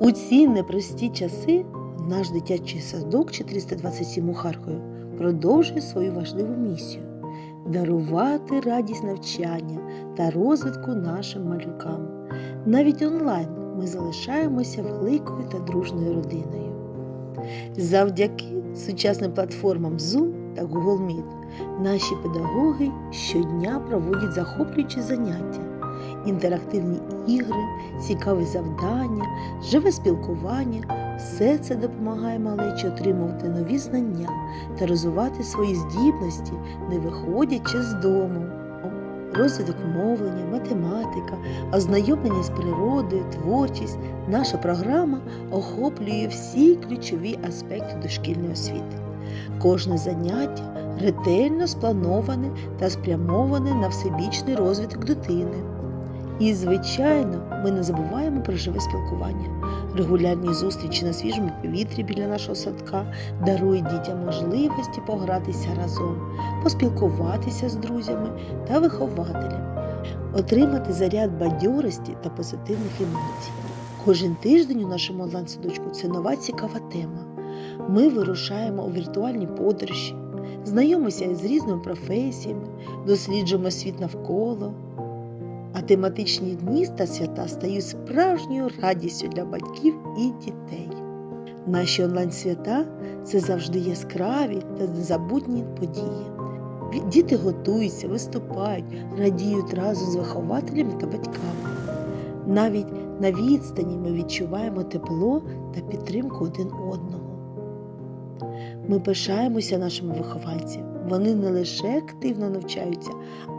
У ці непрості часи наш дитячий садок 427 у Харкові продовжує свою важливу місію дарувати радість навчання та розвитку нашим малюкам. Навіть онлайн ми залишаємося великою та дружною родиною. Завдяки сучасним платформам Zoom та Google Meet наші педагоги щодня проводять захоплюючі заняття, інтерактивні ігри, цікаві завдання, живе спілкування. Все це допомагає малечі отримувати нові знання та розвивати свої здібності, не виходячи з дому. Розвиток мовлення, математика, ознайомлення з природою, творчість. Наша програма охоплює всі ключові аспекти дошкільної освіти. Кожне заняття ретельно сплановане та спрямоване на всебічний розвиток дитини. І, звичайно, ми не забуваємо про живе спілкування. Регулярні зустрічі на свіжому повітрі біля нашого садка дарують дітям можливості погратися разом, поспілкуватися з друзями та вихователями, отримати заряд бадьорості та позитивних емоцій. Кожен тиждень у нашому онлайн-садочку це нова цікава тема. Ми вирушаємо у віртуальні подорожі, знайомимося з різними професіями, досліджуємо світ навколо. А тематичні дні та свята стають справжньою радістю для батьків і дітей. Наші онлайн-свята це завжди яскраві та незабутні події. Діти готуються, виступають, радіють разом з вихователями та батьками. Навіть на відстані ми відчуваємо тепло та підтримку один одного. Ми пишаємося нашими вихованцями. Вони не лише активно навчаються,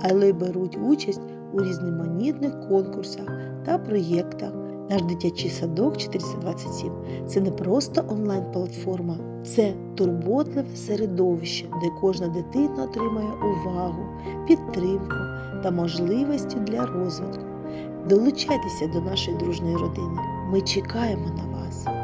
але й беруть участь у різноманітних конкурсах та проєктах. Наш дитячий садок 427 це не просто онлайн-платформа, це турботливе середовище, де кожна дитина отримує увагу, підтримку та можливості для розвитку. Долучайтеся до нашої дружної родини. Ми чекаємо на вас.